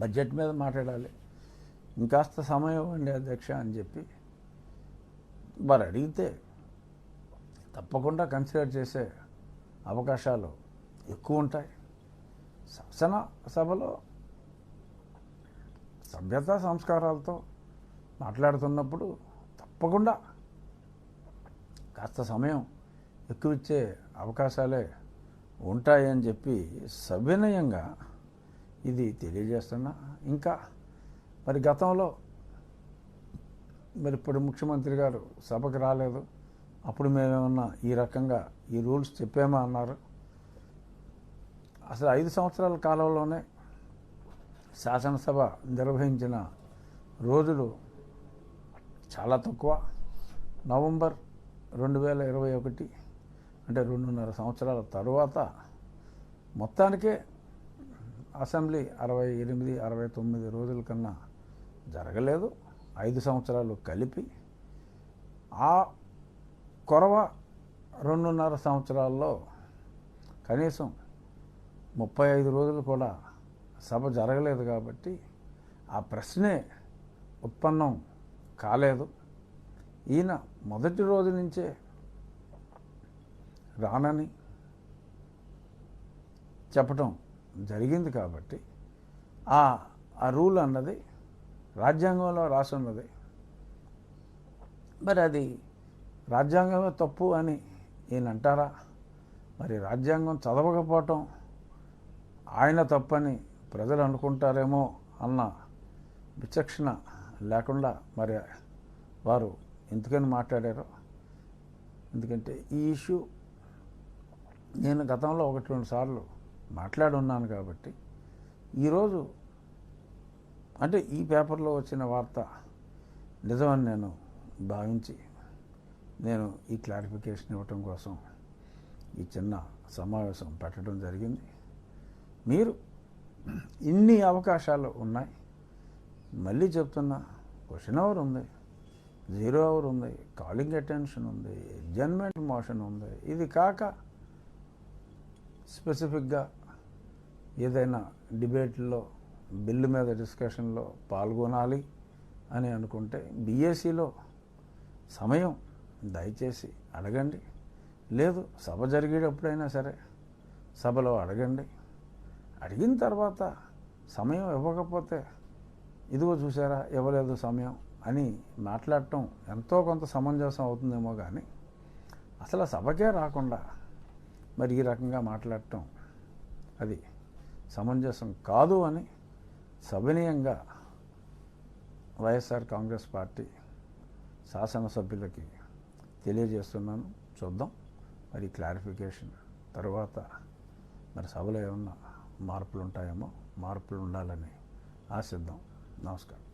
Budget మీద మాట్లాడాలి. ఇంకాస్త సమయం ఇవ్వండి అధ్యక్ష అని చెప్పి వారు అడిగితే తప్పకుండా కన్సిడర్ చేసే అవకాశాలు ఎక్కువ ఉంటాయి. శాసన సభలో సభ్యత సంస్కారాలతో మాట్లాడుతున్నప్పుడు తప్పకుండా కాస్త సమయం ఎక్కువ ఇచ్చే అవకాశాలే ఉంటాయని చెప్పి సవినయంగా ఇది తెలియజేస్తున్నా. ఇంకా మరి గతంలో మరి ఇప్పుడు ముఖ్యమంత్రి గారు సభకు రాలేదు. అప్పుడు మేమేమన్నా ఈ రకంగా ఈ రూల్స్ చెప్పామా అన్నారు. అసలు ఐదు సంవత్సరాల కాలంలోనే శాసనసభ నిర్వహించిన రోజులు చాలా తక్కువ. నవంబర్ రెండు వేల ఇరవై ఒకటి అంటే రెండున్నర సంవత్సరాల తరువాత మొత్తానికే అసెంబ్లీ అరవై ఎనిమిది అరవై తొమ్మిది రోజుల కన్నా జరగలేదు. ఐదు సంవత్సరాలు కలిపి ఆ కొరవ రెండున్నర సంవత్సరాల్లో కనీసం ముప్పై ఐదు రోజులు కూడా సభ జరగలేదు కాబట్టి ఆ ప్రశ్నే ఉత్పన్నం కాలేదు. ఈయన మొదటి రోజు నుంచే రానని చెప్పటం జరిగింది కాబట్టి ఆ ఆ రూల్ అన్నది రాజ్యాంగంలో రాసున్నది మరి అది రాజ్యాంగమే తప్పు అని ఈయన అంటారా? మరి రాజ్యాంగం చదవకపోవటం ఆయన తప్పని ప్రజలు అనుకుంటారేమో అన్న విచక్షణ లేకుండా మరి వారు ఎందుకని మాట్లాడారు? ఎందుకంటే ఈ ఇష్యూ నేను గతంలో ఒకటి రెండు సార్లు మాట్లాడున్నాను కాబట్టి ఈరోజు అంటే ఈ పేపర్లో వచ్చిన వార్త నిజమని నేను భావించి నేను ఈ క్లారిఫికేషన్ ఇవ్వటం కోసం ఈ చిన్న సమావేశం పెట్టడం జరిగింది. మీరు ఇన్ని అవకాశాలు ఉన్నాయి. మళ్ళీ చెప్తున్నా క్వశ్చన్ అవర్ ఉంది జీరో అవర్ ఉంది కాలింగ్ అటెన్షన్ ఉంది జన్మెంట్ మోషన్ ఉంది. ఇది కాక స్పెసిఫిక్గా ఏదైనా డిబేట్లో బిల్లు మీద డిస్కషన్లో పాల్గొనాలి అని అనుకుంటే బీఏసీలో సమయం దయచేసి అడగండి. లేదు సభ జరిగేటప్పుడైనా సరే సభలో అడగండి. అడిగిన తర్వాత సమయం ఇవ్వకపోతే ఇదిగో చూసారా ఇవ్వలేదు సమయం అని మాట్లాడటం ఎంతో కొంత సమంజసం అవుతుందేమో కానీ అసలు సభకే రాకుండా మరి ఈ రకంగా మాట్లాడటం అది సమంజసం కాదు అని సవినయంగా వైఎస్ఆర్ కాంగ్రెస్ పార్టీ శాసనసభ్యులకి తెలియజేస్తున్నాను. చూద్దాం. మరి క్లారిఫికేషన్ తర్వాత మరి సభలో ఏమన్నా మార్పులు ఉంటాయేమో మార్పులు ఉండాలని ఆశిద్దాం. నమస్కారం.